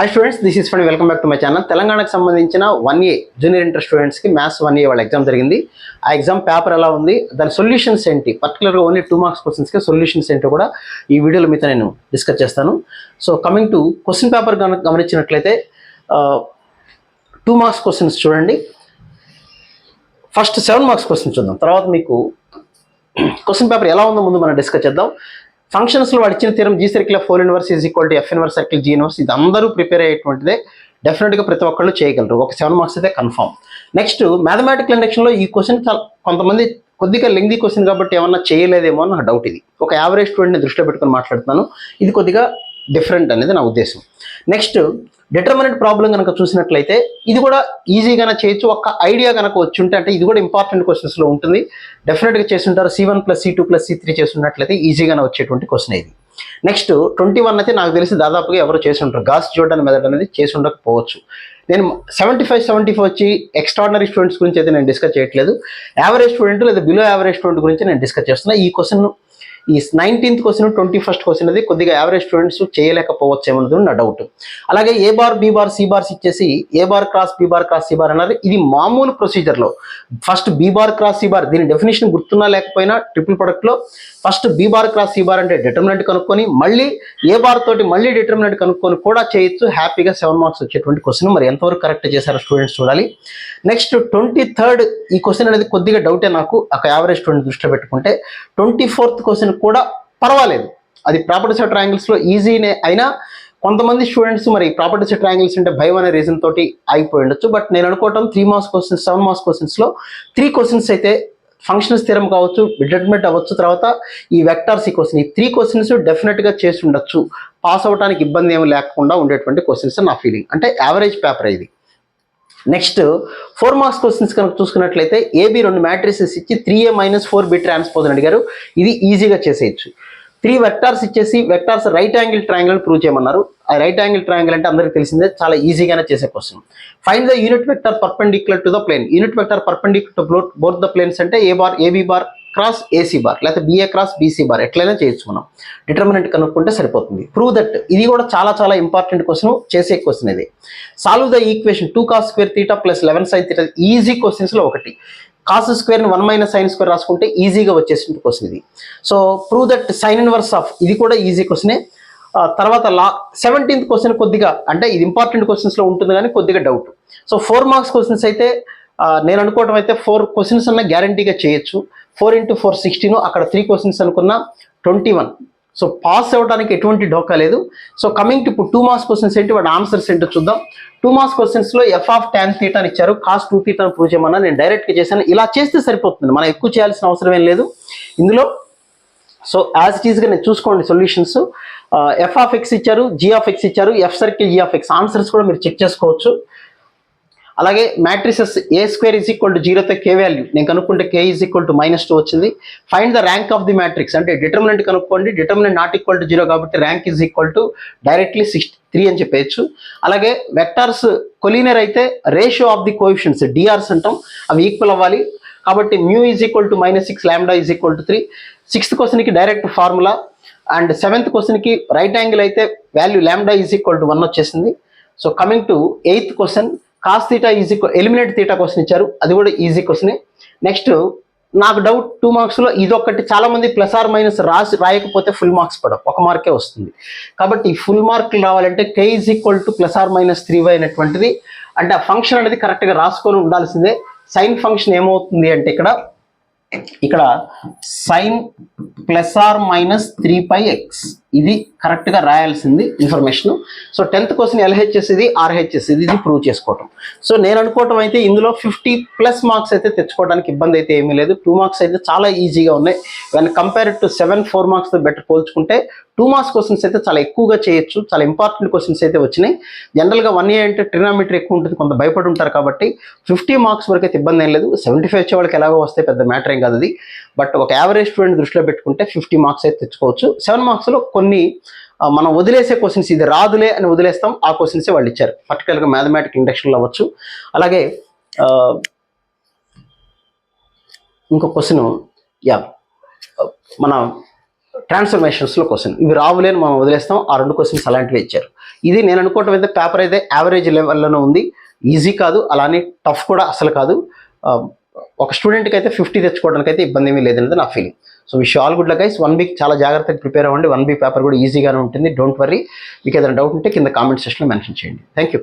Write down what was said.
Hi students this is fund welcome back to my channel తెలంగాణకు సంబంధించిన one A junior inter స్టూడెంట్స్కి maths one A వాళ్ళ exam జరిగింది. ఆ ఎగ్జామ్ పేపర్ ఎలా ఉంది? దాని సొల్యూషన్స్ ఏంటి? పర్టికులర్గా ఓన్లీ టూ మార్క్స్ క్వశ్చన్స్కి సొల్యూషన్స్ ఏంటో కూడా ఈ వీడియోలో మీతో నేను డిస్కస్ చేస్తాను. So coming to question paper గమనించినట్లయితే టూ మార్క్స్ క్వశ్చన్స్ చూడండి. ఫస్ట్ సెవెన్ మార్క్స్ క్వశ్చన్ చూద్దాం. తర్వాత మీకు క్వశ్చన్ పేపర్ ఎలా ఉందో ముందు మనం డిస్కస్ చేద్దాం. ఫంక్షన్స్లో వాడు ఇచ్చిన తీరం G circle four inverse is equal to F inverse circle G inverse ఇది అందరూ ప్రిపేర్ అయ్యేటువంటిదే. డెఫినెట్గా ప్రతి ఒక్కళ్ళు చేయగలరు. ఒక సెవెన్ మార్క్స్ అయితే కన్ఫర్మ్ నెక్స్ట్ మ్యాథమెటికల్ ఇండక్షన్లో ఈ క్వశ్చన్ కొంతమంది కొద్దిగా లెంగ్దీ క్వశ్చన్ కాబట్టి ఏమన్నా చేయలేదేమో అని నా డౌట్ ఇది. ఒక యావరేజ్ స్టూడెంట్ని దృష్టిలో పెట్టుకుని మాట్లాడుతున్నాను. ఇది కొద్దిగా డిఫరెంట్ అనేది నా ఉద్దేశం. నెక్స్ట్ డిటర్మినెంట్ ప్రాబ్లం కనుక చూసినట్లయితే ఇది కూడా ఈజీగానే చేయొచ్చు. ఒక్క ఐడియా కనుక వచ్చుంటే అంటే ఇది కూడా ఇంపార్టెంట్ క్వశ్చన్స్లో ఉంటుంది. డెఫినెట్గా చేస్తుంటారు. C one plus C two plus C three చేస్తున్నట్లయితే ఈజీగానే వచ్చేటువంటి క్వశ్చన్ ఇది. నెక్స్ట్ ట్వంటీ వన్ అయితే నాకు తెలిసి దాదాపుగా ఎవరు చేసి ఉంటారు గాస్ జోర్డన్ మెథడ్ అనేది చేసి ఉండకపోవచ్చు నేను సెవెంటీ ఫైవ్ సెవెంటీ ఫైవ్ వచ్చి ఎక్స్ట్రాడినరీ స్టూడెంట్స్ గురించి అయితే నేను డిస్కస్ చేయట్లేదు. యావరేజ్ స్టూడెంట్ లేదా బిలో యావరేజ్ స్టూడెంట్ గురించి నేను డిస్కస్ చేస్తున్నా. ఈ క్వశ్చన్ ఈ nineteenth question twenty first question అది కొద్దిగా యావరేజ్ స్టూడెంట్స్ చేయలేకపోవచ్చు ఏమన్నది నా డౌట్ అలాగే A bar B bar C bars ఇచ్చేసి A bar cross B bar cross C bar అన్నారు ఇది మామూలు ప్రొసీజర్లో first B bar cross C bar దీని డెఫినేషన్ గుర్తున్నా లేకపోయినా triple ప్రొడక్ట్లో first B bar cross C bar అంటే డిటర్మినెంట్ కనుక్కొని మళ్ళీ ఏ బార్ తోటి మళ్ళీ డిటర్మినెంట్ కనుక్కొని కూడా చేయొచ్చు. హ్యాపీగా సెవెన్ మార్క్స్ వచ్చేటువంటి క్వశ్చన్ మరి ఎంతవరకు కరెక్ట్ చేశారో స్టూడెంట్స్ చూడాలి. నెక్స్ట్ ట్వంటీ థర్డ్ ఈ క్వశ్చన్ అనేది కొద్దిగా డౌటే నాకు. ఒక యావరేజ్ స్టూడెంట్ దృష్టిలో పెట్టుకుంటే ట్వంటీ ఫోర్త్ క్వశ్చన్ కూడా పర్వాలేదు. అది ప్రాపర్టీ సెట్ ట్రయాంగిల్స్లో ఈజీనే అయినా కొంతమంది స్టూడెంట్స్ మరి ప్రాపర్టీ సెట్ ట్రయాంగిల్స్ అంటే భయం అనే రీజన్ తోటి ఆగిపోయి ఉండొచ్చు. బట్ నేను అనుకోవటం three marks questions seven marks క్వశ్చన్స్లో three questions అయితే ఫంక్షన్ స్థిరం కావచ్చు డిటర్మెంట్ అవ్వచ్చు. తర్వాత ఈ వెక్టార్స్ ఈ క్వశ్చన్ ఈ త్రీ క్వశ్చన్స్ డెఫినెట్గా చేసి ఉండొచ్చు. పాస్ అవ్వడానికి ఇబ్బంది ఏమి లేకుండా ఉండేటువంటి క్వశ్చన్స్ నా ఫీలింగ్ అంటే యావరేజ్ పేపర్ ఇది. నెక్స్ట్ ఫోర్ మార్క్స్ క్వశ్చన్స్ కనుక చూసుకున్నట్లయితే ఏబి రెండు మ్యాట్రిసెస్ ఇచ్చి three A minus four B transpose అని అడిగారు. ఇది ఈజీగా చేసేయచ్చు. త్రీ వెక్టార్స్ ఇచ్చేసి vectors right angle triangle prove చేయమన్నారు. ఆ రైట్ యాంగిల్ ట్రయాంగిల్ అంటే అందరికీ తెలిసిందే చాలా ఈజీగానే చేసే question find the unit vector perpendicular to the plane unit vector perpendicular to both the planes అంటే A bar AB bar cross AC bar లేకపోతే బిఏ క్రాస్ బీసీ బార్ ఎట్లయినా చేయొచ్చు మనం డిటర్మినెంట్ కనుక్కుంటే సరిపోతుంది. ప్రూవ్ దట్ ఇది కూడా చాలా చాలా ఇంపార్టెంట్ క్వశ్చన్ చేసే క్వశ్చన్ ఇది. Solve the equation two cos square theta plus eleven sine theta easy క్వశ్చన్స్లో ఒకటి. కాస్ స్క్వేర్ని వన్ మైనస్ సైన్ స్క్వేర్ రాసుకుంటే ఈజీగా వచ్చేసిన క్వశ్చన్ ఇది. So prove that sine inverse of ఇది కూడా ఈజీ క్వశ్చనే తర్వాత లా సెవెంటీన్త్ క్వశ్చన్ కొద్దిగా అంటే ఇది ఇంపార్టెంట్ క్వశ్చన్స్లో ఉంటుంది కానీ కొద్దిగా doubt so four marks questions అయితే నేను అనుకోవటం అయితే ఫోర్ క్వశ్చన్స్ అన్న గ్యారంటీగా చేయొచ్చు. ఫోర్ ఇంటూ ఫోర్ సిక్స్టీన్ అక్కడ త్రీ క్వశ్చన్స్ అనుకున్న ట్వంటీ వన్. సో పాస్ అవ్వడానికి ఎటువంటి డోకా లేదు. సో కమింగ్ టు ఇప్పుడు టూ మార్క్స్ క్వశ్చన్స్ ఏంటి వాటి ఆన్సర్స్ ఏంటో చూద్దాం. టూ మార్క్స్ క్వశ్చన్స్లో ఎఫ్ ఆఫ్ ట్యాన్ థీటాని ఇచ్చారు. కాస్ టూ థీటాని ప్రూవ్ చేయమన్నా నేను డైరెక్ట్గా చేశాను. ఇలా చేస్తే సరిపోతుంది. మనం ఎక్కువ చేయాల్సిన అవసరం ఏం లేదు. ఇందులో సో యాజ్ ఇట్ ఈస్గా నేను చూసుకోండి సొల్యూషన్స్. ఎఫ్ ఆఫ్ ఎక్స్ ఇచ్చారు జీ ఆఫ్ ఎక్స్ ఇచ్చారు F circle G of X. Answers కూడా మీరు చెక్ చేసుకోవచ్చు. అలాగే matrices A square is equal to జీరోతో K value. నేను కనుక్కుంటే K is equal to minus two వచ్చింది. Find the rank of the matrix అంటే డిటర్మినెంట్ కనుక్కోండి. Determinant not equal to zero కాబట్టి ర్యాంక్ ఈజ్ ఈక్వల్ టు డైరెక్ట్లీ six three అని చెప్పేయచ్చు. అలాగే వెక్టార్స్ కొలీనర్ అయితే ratio of the coefficients DRs అంటాం. అవి ఈక్వల్ అవ్వాలి. కాబట్టి mu is equal to minus six lambda is equal to three sixth క్వశ్చన్కి డైరెక్ట్ ఫార్ములా అండ్ సెవెంత్ క్వశ్చన్కి రైట్ యాంగిల్ అయితే value lambda is equal to one వచ్చేసింది. So coming to eighth question cos theta easy eliminate theta question ఇచ్చారు. అది కూడా easy క్వశ్చనే next నాకు doubt two మార్క్స్లో ఇదొక్కటి చాలామంది ప్లస్ ఆర్ మైనస్ రాసి రాయకపోతే ఫుల్ మార్క్స్ పడవు. ఒక మార్కే వస్తుంది. కాబట్టి ఫుల్ మార్కులు రావాలంటే K is equal to plus or minus three Y అనేటువంటిది. అంటే ఆ ఫంక్షన్ అనేది కరెక్ట్గా రాసుకొని ఉండాల్సిందే. సైన్ ఫంక్షన్ ఏమవుతుంది అంటే ఇక్కడ ఇక్కడ sine plus or minus three pi X ఇది కరెక్ట్గా రాయాల్సింది information so tenth question LHS ఇది ఆర్హెచ్ఎస్ ఇది ఇది ప్రూవ్ చేసుకోవటం. సో నేను అనుకోవటం అయితే ఇందులో ఫిఫ్టీ ప్లస్ మార్క్స్ అయితే తెచ్చుకోవడానికి ఇబ్బంది అయితే ఏమీ లేదు. టూ మార్క్స్ అయితే చాలా ఈజీగా ఉన్నాయి. When compare to seven four మార్క్స్తో better పోల్చుకుంటే టూ మార్క్స్ క్వశ్చన్స్ అయితే చాలా ఎక్కువగా చేయొచ్చు. చాలా ఇంపార్టెంట్ క్వశ్చన్స్ అయితే వచ్చినాయి. జనరల్గా వన్ ఇయర్ అంటే ట్రినామీటర్ ఎక్కువ ఉంటుంది. కొంత భయపడి ఉంటారు కాబట్టి ఫిఫ్టీ మార్క్స్ వరకు అయితే ఇబ్బంది ఏం లేదు. సెవెంటీ ఫైవ్ వచ్చే వాళ్ళకి ఎలాగో వస్తే పెద్ద మ్యాటర్ ఏం కాదు అది. బట్ ఒక యావరేజ్ స్టూడెంట్ దృష్టిలో పెట్టుకుంటే ఫిఫ్టీ మార్క్స్ అయితే తెచ్చుకోవచ్చు. సెవెన్ మార్క్స్లో కొన్ని మనం వదిలేసే క్వశ్చన్స్ ఇది రాదులే అని వదిలేస్తాం. ఆ క్వశ్చన్సే వాళ్ళు ఇచ్చారు. పర్టికులర్గా మ్యాథమెటిక్ ఇండక్షన్లో అవ్వచ్చు. అలాగే ఇంకో క్వశ్చన్ యా మన ట్రాన్స్ఫర్మేషన్స్లో క్వశ్చన్ ఇవి రావులేని మనం వదిలేస్తాం. ఆ రెండు క్వశ్చన్స్ అలాంటివి ఇచ్చారు. ఇది నేను అనుకోవటం అయితే పేపర్ అయితే యావరేజ్ లెవెల్లోనే ఉంది. ఈజీ కాదు. అలానే టఫ్ కూడా అసలు కాదు. ఒక స్టూడెంట్కి అయితే ఫిఫ్టీ తెచ్చుకోవడానికి అయితే ఇబ్బంది ఏమీ లేదనేది నా feeling so wish all good guys one week చాలా జాగ్రత్తగా ప్రిపేర్ అవ్వండి. వన్ వీక్ పేపర్ కూడా ఈజీగానే ఉంటుంది. డోంట్ వర్రీ మీకు ఏదైనా డౌట్ ఉంటే కింద కామెంట్ సెక్షన్లో మెన్షన్ చేయండి. Thank you